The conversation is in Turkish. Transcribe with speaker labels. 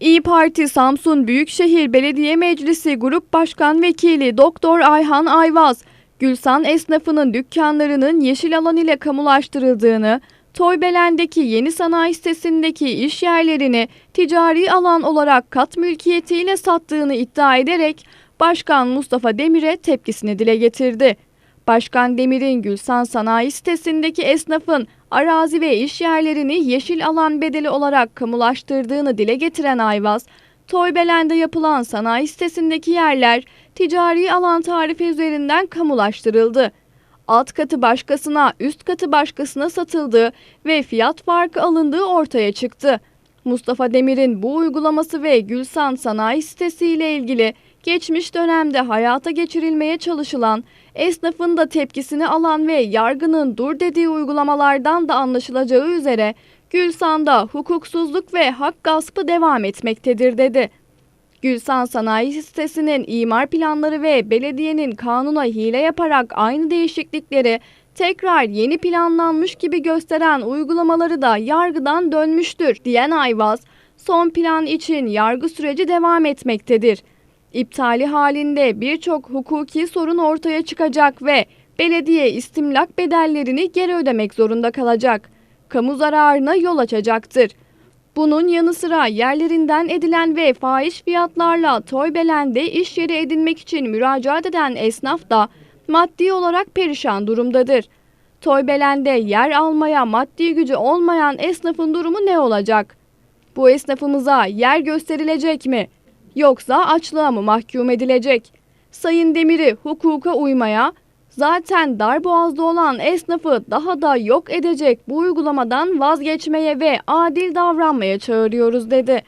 Speaker 1: İyi Parti Samsun Büyükşehir Belediye Meclisi Grup Başkan Vekili Doktor Ayhan Ayvaz, Gülsan esnafının dükkanlarının yeşil alan ile kamulaştırıldığını, Toybelen'deki yeni sanayi sitesindeki iş yerlerini ticari alan olarak kat mülkiyetiyle sattığını iddia ederek Başkan Mustafa Demir'e tepkisini dile getirdi. Başkan Demir'in Sanayi sitesindeki esnafın arazi ve iş yerlerini yeşil alan bedeli olarak kamulaştırdığını dile getiren Ayvaz, Toybelen'de yapılan sanayi sitesindeki yerler ticari alan tarifi üzerinden kamulaştırıldı. Alt katı başkasına, üst katı başkasına satıldığı ve fiyat farkı alındığı ortaya çıktı. Mustafa Demir'in bu uygulaması ve Gülsan Sanayi Sitesi ile ilgili geçmiş dönemde hayata geçirilmeye çalışılan, esnafın da tepkisini alan ve yargının dur dediği uygulamalardan da anlaşılacağı üzere Gülsan'da hukuksuzluk ve hak gaspı devam etmektedir dedi. Gülsan Sanayi Sitesi'nin imar planları ve belediyenin kanuna hile yaparak aynı değişiklikleri tekrar yeni planlanmış gibi gösteren uygulamaları da yargıdan dönmüştür diyen Ayvaz, son plan için yargı süreci devam etmektedir. İptali halinde birçok hukuki sorun ortaya çıkacak ve belediye istimlak bedellerini geri ödemek zorunda kalacak. Kamu zararına yol açacaktır. Bunun yanı sıra yerlerinden edilen ve fahiş fiyatlarla Toybelend'de iş yeri edinmek için müracaat eden esnaf da maddi olarak perişan durumdadır. Toybelend'de yer almaya maddi gücü olmayan esnafın durumu ne olacak? Bu esnafımıza yer gösterilecek mi? Yoksa açlığa mı mahkum edilecek? Sayın Demir'i hukuka uymaya, zaten darboğazda olan esnafı daha da yok edecek bu uygulamadan vazgeçmeye ve adil davranmaya çağırıyoruz dedi.